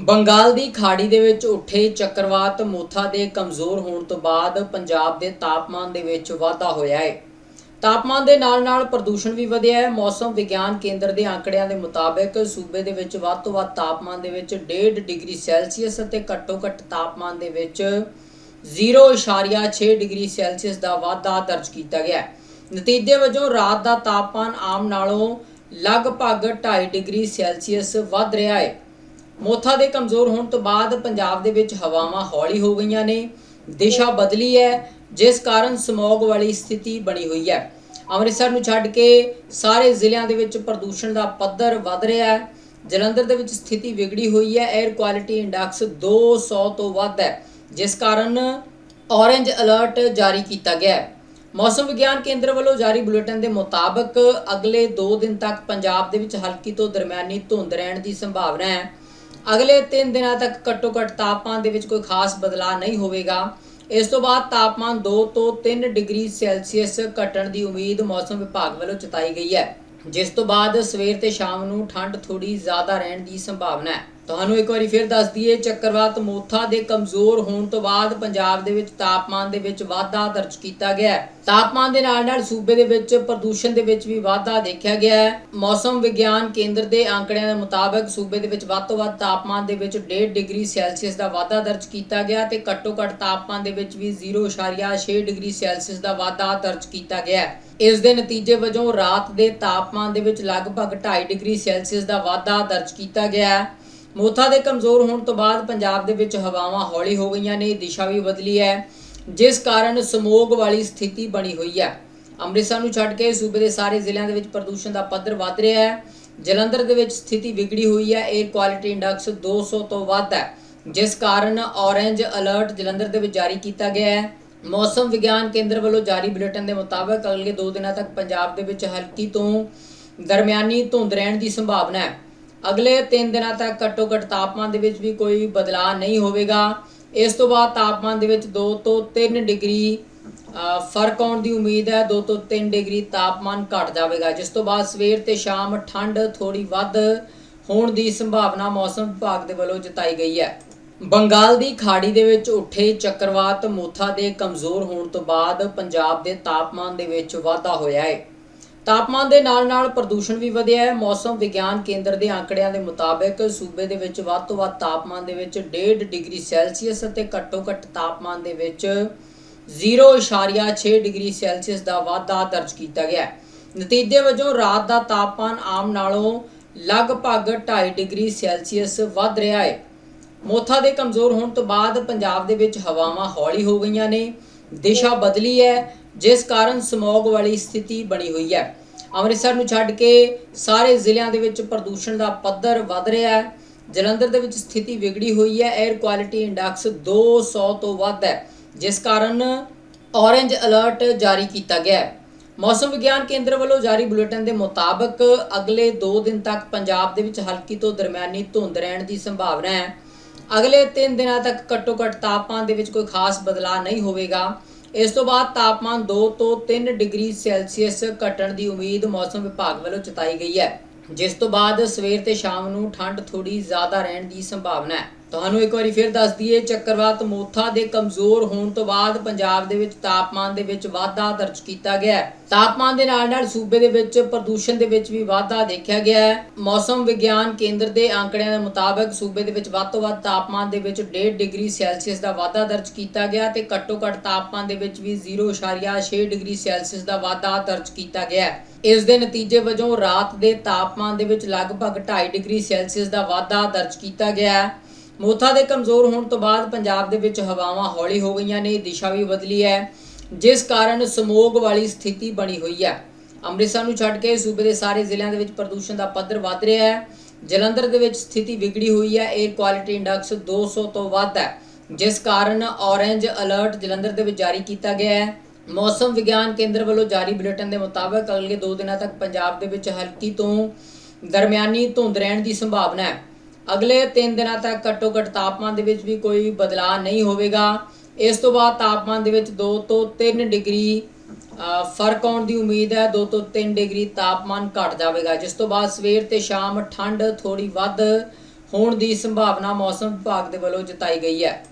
ਬੰਗਾਲ ਦੀ ਖਾੜੀ ਦੇ ਵਿੱਚ ਉੱਠੇ ਚੱਕਰਵਾਤ ਮੋਥਾ ਦੇ ਕਮਜ਼ੋਰ ਹੋਣ ਤੋਂ ਬਾਅਦ ਪੰਜਾਬ ਦੇ ਤਾਪਮਾਨ ਦੇ ਵਿੱਚ ਵਾਧਾ ਹੋਇਆ ਹੈ। ਤਾਪਮਾਨ ਦੇ ਨਾਲ-ਨਾਲ ਪ੍ਰਦੂਸ਼ਣ ਵੀ ਵਧਿਆ ਹੈ। ਮੌਸਮ ਵਿਗਿਆਨ ਕੇਂਦਰ ਦੇ ਆંકੜਿਆਂ ਦੇ ਮੁਤਾਬਕ ਸੂਬੇ ਦੇ ਵਿੱਚ ਵੱਧ ਤੋਂ ਵੱਧ ਤਾਪਮਾਨ ਦੇ ਵਿੱਚ 1.5 ਡਿਗਰੀ ਸੈਲਸੀਅਸ ਅਤੇ ਘੱਟੋ-ਘੱਟ ਤਾਪਮਾਨ ਦੇ ਵਿੱਚ 0.6 ਡਿਗਰੀ ਸੈਲਸੀਅਸ ਦਾ ਵਾਧਾ ਦਰਜ ਕੀਤਾ ਗਿਆ ਨਤੀਜੇ ਵਜੋਂ ਰਾਤ ਦਾ ਤਾਪਮਾਨ ਆਮ ਨਾਲੋਂ ਲਗਭਗ 2.5 ਡਿਗਰੀ ਸੈਲਸੀਅਸ ਵੱਧ ਰਿਹਾ ਹੈ। ਮੋਥਾ ਦੇ ਕਮਜ਼ੋਰ ਹੋਣ ਤੋਂ ਬਾਅਦ ਪੰਜਾਬ ਦੇ ਵਿੱਚ ਹਵਾਵਾਂ ਹੌਲੀ ਹੋ ਗਈਆਂ ਨੇ, ਦਿਸ਼ਾ ਬਦਲੀ ਹੈ, ਜਿਸ ਕਾਰਨ ਸਮੋਗ ਵਾਲੀ ਸਥਿਤੀ ਬਣੀ ਹੋਈ ਹੈ। ਅੰਮ੍ਰਿਤਸਰ ਨੂੰ ਛੱਡ ਕੇ ਸਾਰੇ ਜ਼ਿਲ੍ਹਿਆਂ ਦੇ ਵਿੱਚ ਪ੍ਰਦੂਸ਼ਣ ਦਾ ਪੱਧਰ ਵੱਧ ਰਿਹਾ ਹੈ। ਜਲੰਧਰ ਦੇ ਵਿੱਚ ਸਥਿਤੀ ਵਿਗੜੀ ਹੋਈ ਹੈ। 에ਅਰ ਕੁਆਲਿਟੀ ਇੰਡੈਕਸ 200 ਤੋਂ ਵੱਧ ਹੈ, ਜਿਸ ਕਾਰਨ ਔਰੇਂਜ ਅਲਰਟ ਜਾਰੀ ਕੀਤਾ ਗਿਆ ਹੈ। ਮੌਸਮ ਵਿਗਿਆਨ ਕੇਂਦਰ ਵੱਲੋਂ ਜਾਰੀ ਬੁਲੇਟਿਨ ਦੇ ਮੁਤਾਬਕ ਅਗਲੇ 2 ਦਿਨ ਤੱਕ ਪੰਜਾਬ ਦੇ ਵਿੱਚ ਹਲਕੀ ਤੋਂ ਦਰਮਿਆਨੀ ਧੁੰਦ ਰਹਿਣ ਦੀ ਸੰਭਾਵਨਾ ਹੈ। ਅਗਲੇ 3 ਦਿਨਾਂ ਤੱਕ ਘੱਟੋ-ਘੱਟ ਤਾਪਮਾਨ ਦੇ ਵਿੱਚ ਕੋਈ ਖਾਸ ਬਦਲਾਅ ਨਹੀਂ ਹੋਵੇਗਾ। ਇਸ ਤੋਂ ਬਾਅਦ ਤਾਪਮਾਨ 2 ਤੋਂ 3 ਡਿਗਰੀ ਸੈਲਸੀਅਸ ਘਟਣ ਦੀ ਉਮੀਦ ਮੌਸਮ ਵਿਭਾਗ ਵੱਲੋਂ ਜਤਾਈ ਗਈ ਹੈ। ਜਿਸ ਤੋਂ ਬਾਅਦ ਸਵੇਰ ਤੇ ਸ਼ਾਮ ਨੂੰ ਠੰਡ ਥੋੜੀ ਜ਼ਿਆਦਾ ਰਹਿਣ ਦੀ ਸੰਭਾਵਨਾ ਹੈ। ਤੁਹਾਨੂੰ ਇੱਕ ਵਾਰੀ ਫਿਰ ਦੱਸ ਦਈਏ, ਚੱਕਰਵਾਤ ਮੋਥਾ ਦੇ ਕਮਜ਼ੋਰ ਹੋਣ ਤੋਂ ਬਾਅਦ ਪੰਜਾਬ ਦੇ ਵਿੱਚ ਤਾਪਮਾਨ ਦੇ ਵਿੱਚ ਵਾਧਾ ਦਰਜ ਕੀਤਾ ਗਿਆ ਹੈ। ਤਾਪਮਾਨ ਦੇ ਨਾਲ ਨਾਲ ਸੂਬੇ ਦੇ ਵਿੱਚ ਪ੍ਰਦੂਸ਼ਣ ਦੇ ਵਿੱਚ ਵੀ ਵਾਧਾ ਦੇਖਿਆ ਗਿਆ ਹੈ। ਮੌਸਮ ਵਿਗਿਆਨ ਕੇਂਦਰ ਦੇ ਆંકੜਿਆਂ ਦੇ ਮੁਤਾਬਕ ਸੂਬੇ ਦੇ ਵਿੱਚ ਵੱਧ ਤੋਂ ਵੱਧ ਤਾਪਮਾਨ ਦੇ ਵਿੱਚ 1.5 ਡਿਗਰੀ ਸੈਲਸੀਅਸ ਦਾ ਵਾਧਾ ਦਰਜ ਕੀਤਾ ਗਿਆ ਤੇ ਘੱਟੋ ਘੱਟ ਤਾਪਮਾਨ ਦੇ ਵਿੱਚ ਵੀ 0.6 ਡਿਗਰੀ ਸੈਲਸੀਅਸ ਦਾ ਵਾਧਾ ਦਰਜ ਕੀਤਾ ਗਿਆ ਹੈ। ਇਸ ਦੇ ਨਤੀਜੇ ਵਜੋਂ ਰਾਤ ਦੇ ਤਾਪਮਾਨ ਦੇ ਵਿੱਚ ਲਗਭਗ 2.5 ਡਿਗਰੀ ਸੈਲਸੀਅਸ ਦਾ ਵਾਧਾ ਦਰਜ ਕੀਤਾ ਗਿਆ ਹੈ। ਮੋਥਾ ਦੇ ਕਮਜ਼ੋਰ ਹੋਣ ਤੋਂ ਬਾਅਦ ਪੰਜਾਬ ਦੇ ਵਿੱਚ ਹਵਾਵਾਂ ਹੌਲੀ ਹੋ ਗਈਆਂ ਨੇ, ਦਿਸ਼ਾ ਵੀ ਬਦਲੀ ਹੈ, ਜਿਸ ਕਾਰਨ ਸਮੋਗ ਵਾਲੀ ਸਥਿਤੀ ਬਣੀ ਹੋਈ ਹੈ। ਅੰਮ੍ਰਿਤਸਰ ਨੂੰ ਛੱਡ ਕੇ ਸੂਬੇ ਦੇ ਸਾਰੇ ਜ਼ਿਲ੍ਹਿਆਂ ਦੇ ਵਿੱਚ ਪ੍ਰਦੂਸ਼ਣ ਦਾ ਪੱਧਰ ਵੱਧ ਰਿਹਾ ਹੈ। ਜਲੰਧਰ ਦੇ ਵਿੱਚ ਸਥਿਤੀ ਵਿਗੜੀ ਹੋਈ ਹੈ 에ਅਰ ਕੁਆਲਿਟੀ ਇੰਡੈਕਸ 200 ਤੋਂ ਵੱਧ ਹੈ, ਜਿਸ ਕਾਰਨ ਔਰੇਂਜ ਅਲਰਟ ਜਲੰਧਰ ਦੇ ਵਿੱਚ ਜਾਰੀ ਕੀਤਾ ਗਿਆ ਹੈ। ਮੌਸਮ ਵਿਗਿਆਨ ਕੇਂਦਰ ਵੱਲੋਂ ਜਾਰੀ ਬੁਲੇਟਿਨ ਦੇ ਮੁਤਾਬਕ ਅਗਲੇ 2 ਦਿਨਾਂ ਤੱਕ ਪੰਜਾਬ ਦੇ ਵਿੱਚ ਹਲਕੀ ਤੋਂ ਦਰਮਿਆਨੀ ਧੁੰਦ ਰਹਿਣ ਦੀ ਸੰਭਾਵਨਾ ਹੈ। ਅਗਲੇ 3 ਦਿਨਾਂ ਤੱਕ ਘੱਟੋ-ਘੱਟ ਤਾਪਮਾਨ ਦੇ ਵਿੱਚ ਵੀ ਕੋਈ ਬਦਲਾਅ ਨਹੀਂ ਹੋਵੇਗਾ। ਇਸ ਤੋਂ ਬਾਅਦ ਤਾਪਮਾਨ ਦੇ ਵਿੱਚ 2 ਤੋਂ 3 ਡਿਗਰੀ ਫ਼ਰਕ ਆਉਣ ਦੀ ਉਮੀਦ ਹੈ। 2 ਤੋਂ 3 ਡਿਗਰੀ ਤਾਪਮਾਨ ਘਟ ਜਾਵੇਗਾ। ਜਿਸ ਤੋਂ ਬਾਅਦ ਸਵੇਰ ਤੇ ਸ਼ਾਮ ਠੰਡ ਥੋੜੀ ਵੱਧ ਹੋਣ ਦੀ ਸੰਭਾਵਨਾ ਮੌਸਮ ਵਿਭਾਗ ਦੇ ਵੱਲੋਂ ਜਤਾਈ ਗਈ ਹੈ। ਬੰਗਾਲ ਦੀ ਖਾੜੀ ਦੇ ਵਿੱਚ ਉੱਠੇ ਚੱਕਰਵਾਤ ਮੋਥਾ ਦੇ ਕਮਜ਼ੋਰ ਹੋਣ ਤੋਂ ਬਾਅਦ ਪੰਜਾਬ ਦੇ ਤਾਪਮਾਨ ਦੇ ਵਿੱਚ ਵਾਧਾ ਹੋਇਆ ਹੈ। ਤਾਪਮਾਨ ਦੇ ਨਾਲ-ਨਾਲ ਪ੍ਰਦੂਸ਼ਣ ਵੀ ਵਧਿਆ ਹੈ। ਮੌਸਮ ਵਿਗਿਆਨ ਕੇਂਦਰ ਦੇ ਆંકੜਿਆਂ ਦੇ ਮੁਤਾਬਕ ਸੂਬੇ ਦੇ ਵਿੱਚ ਵੱਧ ਤੋਂ ਵੱਧ ਤਾਪਮਾਨ ਦੇ ਵਿੱਚ 1.5 ਡਿਗਰੀ ਸੈਲਸੀਅਸ ਅਤੇ ਘੱਟੋ-ਘੱਟ ਤਾਪਮਾਨ ਦੇ ਵਿੱਚ 0.6 ਡਿਗਰੀ ਸੈਲਸੀਅਸ ਦਾ ਵਾਧਾ ਦਰਜ ਕੀਤਾ ਗਿਆ ਹੈ। ਨਤੀਜੇ ਵਜੋਂ ਰਾਤ ਦਾ ਤਾਪਮਾਨ ਆਮ ਨਾਲੋਂ ਲਗਭਗ 2.5 ਡਿਗਰੀ ਸੈਲਸੀਅਸ ਵੱਧ ਰਿਹਾ ਹੈ। ਮੋਥਾ ਦੇ ਕਮਜ਼ੋਰ ਹੋਣ ਤੋਂ ਬਾਅਦ ਪੰਜਾਬ ਦੇ ਵਿੱਚ ਹਵਾਵਾਂ ਹੌਲੀ ਹੋ ਗਈਆਂ ਨੇ। ਦਿਸ਼ਾ ਬਦਲੀ ਹੈ, ਜਿਸ ਕਾਰਨ ਸਮੋਗ ਵਾਲੀ ਸਥਿਤੀ ਬਣੀ ਹੋਈ ਹੈ। ਅੰਮ੍ਰਿਤਸਰ ਨੂੰ ਛੱਡ ਕੇ ਸਾਰੇ ਜ਼ਿਲ੍ਹਿਆਂ ਦੇ ਵਿੱਚ ਪ੍ਰਦੂਸ਼ਣ ਦਾ ਪੱਧਰ ਵੱਧ ਰਿਹਾ ਹੈ। ਜਲੰਧਰ ਦੇ ਵਿੱਚ ਸਥਿਤੀ ਵਿਗੜੀ ਹੋਈ ਹੈ। 에ਅਰ ਕੁਆਲਿਟੀ ਇੰਡੈਕਸ 200 ਤੋਂ ਵੱਧ ਹੈ, ਜਿਸ ਕਾਰਨ ਔਰੇਂਜ ਅਲਰਟ ਜਾਰੀ ਕੀਤਾ ਗਿਆ ਹੈ। ਮੌਸਮ ਵਿਗਿਆਨ ਕੇਂਦਰ ਵੱਲੋਂ ਜਾਰੀ ਬੁਲੇਟਿਨ ਦੇ ਮੁਤਾਬਕ ਅਗਲੇ 2 ਦਿਨ ਤੱਕ ਪੰਜਾਬ ਦੇ ਵਿੱਚ ਹਲਕੀ ਤੋਂ ਦਰਮਿਆਨੀ ਧੁੰਦ ਰਹਿਣ ਦੀ ਸੰਭਾਵਨਾ ਹੈ। ਅਗਲੇ 3 ਦਿਨਾਂ ਤੱਕ ਘੱਟੋ-ਘੱਟ ਤਾਪਮਾਨ ਦੇ ਵਿੱਚ ਕੋਈ ਖਾਸ ਬਦਲਾਅ ਨਹੀਂ ਹੋਵੇਗਾ। ਇਸ ਤੋਂ ਬਾਅਦ ਤਾਪਮਾਨ 2 ਤੋਂ 3 ਡਿਗਰੀ ਸੈਲਸੀਅਸ ਘਟਣ ਦੀ ਉਮੀਦ ਮੌਸਮ ਵਿਭਾਗ ਵੱਲੋਂ ਜਤਾਈ ਗਈ ਹੈ। ਜਿਸ ਤੋਂ ਬਾਅਦ ਸਵੇਰ ਤੇ ਸ਼ਾਮ ਨੂੰ ਠੰਡ ਥੋੜੀ ਜ਼ਿਆਦਾ ਰਹਿਣ ਦੀ ਸੰਭਾਵਨਾ ਹੈ। ਤੁਹਾਨੂੰ ਇੱਕ ਵਾਰੀ ਫਿਰ ਦੱਸ ਦਈਏ, ਚੱਕਰਵਾਤ ਮੋਥਾ ਦੇ ਕਮਜ਼ੋਰ ਹੋਣ ਤੋਂ ਬਾਅਦ ਪੰਜਾਬ ਦੇ ਵਿੱਚ ਤਾਪਮਾਨ ਦੇ ਵਿੱਚ ਵਾਧਾ ਦਰਜ ਕੀਤਾ ਗਿਆ ਹੈ। ਤਾਪਮਾਨ ਦੇ ਨਾਲ ਨਾਲ ਸੂਬੇ ਦੇ ਵਿੱਚ ਪ੍ਰਦੂਸ਼ਣ ਦੇ ਵਿੱਚ ਵੀ ਵਾਧਾ ਦੇਖਿਆ ਗਿਆ ਹੈ। ਮੌਸਮ ਵਿਗਿਆਨ ਕੇਂਦਰ ਦੇ ਆંકੜਿਆਂ ਦੇ ਮੁਤਾਬਕ ਸੂਬੇ ਦੇ ਵਿੱਚ ਵੱਧ ਤੋਂ ਵੱਧ ਤਾਪਮਾਨ ਦੇ ਵਿੱਚ 1.5 ਡਿਗਰੀ ਸੈਲਸੀਅਸ ਦਾ ਵਾਧਾ ਦਰਜ ਕੀਤਾ ਗਿਆ ਤੇ ਘੱਟੋ ਘੱਟ ਤਾਪਮਾਨ ਦੇ ਵਿੱਚ ਵੀ 0.6 ਡਿਗਰੀ ਸੈਲਸੀਅਸ ਦਾ ਵਾਧਾ ਦਰਜ ਕੀਤਾ ਗਿਆ ਹੈ। ਇਸ ਦੇ ਨਤੀਜੇ ਵਜੋਂ ਰਾਤ ਦੇ ਤਾਪਮਾਨ ਦੇ ਵਿੱਚ ਲਗਭਗ 2.5 ਡਿਗਰੀ ਸੈਲਸੀਅਸ ਦਾ ਵਾਧਾ ਦਰਜ ਕੀਤਾ ਗਿਆ ਹੈ। ਮੋਥਾ ਦੇ ਕਮਜ਼ੋਰ ਹੋਣ ਤੋਂ ਬਾਅਦ ਪੰਜਾਬ ਦੇ ਵਿੱਚ ਹਵਾਵਾਂ ਹੌਲੀ ਹੋ ਗਈਆਂ ਨੇ, ਦਿਸ਼ਾ ਵੀ ਬਦਲੀ ਹੈ, ਜਿਸ ਕਾਰਨ ਸਮੋਗ ਵਾਲੀ ਸਥਿਤੀ ਬਣੀ ਹੋਈ ਹੈ। ਅੰਮ੍ਰਿਤਸਰ ਨੂੰ ਛੱਡ ਕੇ ਸੂਬੇ ਦੇ ਸਾਰੇ ਜ਼ਿਲ੍ਹਿਆਂ ਦੇ ਵਿੱਚ ਪ੍ਰਦੂਸ਼ਣ ਦਾ ਪੱਧਰ ਵੱਧ ਰਿਹਾ ਹੈ। ਜਲੰਧਰ ਦੇ ਵਿੱਚ ਸਥਿਤੀ ਵਿਗੜੀ ਹੋਈ ਹੈ 에ਅਰ ਕੁਆਲਿਟੀ ਇੰਡੈਕਸ 200 ਤੋਂ ਵੱਧ ਹੈ, ਜਿਸ ਕਾਰਨ ਔਰੇਂਜ ਅਲਰਟ ਜਲੰਧਰ ਦੇ ਵਿੱਚ ਜਾਰੀ ਕੀਤਾ ਗਿਆ ਹੈ। ਮੌਸਮ ਵਿਗਿਆਨ ਕੇਂਦਰ ਵੱਲੋਂ ਜਾਰੀ ਬੁਲੇਟਿਨ ਦੇ ਮੁਤਾਬਕ ਅਗਲੇ 2 ਦਿਨਾਂ ਤੱਕ ਪੰਜਾਬ ਦੇ ਵਿੱਚ ਹਲਕੀ ਤੋਂ ਦਰਮਿਆਨੀ ਧੁੰਦ ਰਹਿਣ ਦੀ ਸੰਭਾਵਨਾ ਹੈ। ਅਗਲੇ 3 ਦਿਨਾਂ ਤੱਕ ਘੱਟੋ ਘੱਟ ਤਾਪਮਾਨ ਦੇ ਵਿੱਚ ਵੀ ਕੋਈ ਬਦਲਾਅ ਨਹੀਂ ਹੋਵੇਗਾ। ਇਸ ਤੋਂ ਬਾਅਦ ਤਾਪਮਾਨ ਦੇ ਵਿੱਚ 2 ਤੋਂ 3 ਡਿਗਰੀ ਫ਼ਰਕ ਆਉਣ ਦੀ ਉਮੀਦ ਹੈ। 2 ਤੋਂ 3 ਡਿਗਰੀ ਤਾਪਮਾਨ ਘਟ ਜਾਵੇਗਾ, ਜਿਸ ਤੋਂ ਬਾਅਦ ਸਵੇਰ ਤੇ ਸ਼ਾਮ ਠੰਡ ਥੋੜੀ ਵੱਧ ਹੋਣ ਦੀ ਸੰਭਾਵਨਾ ਮੌਸਮ ਵਿਭਾਗ ਦੇ ਵੱਲੋਂ ਜਤਾਈ ਗਈ ਹੈ।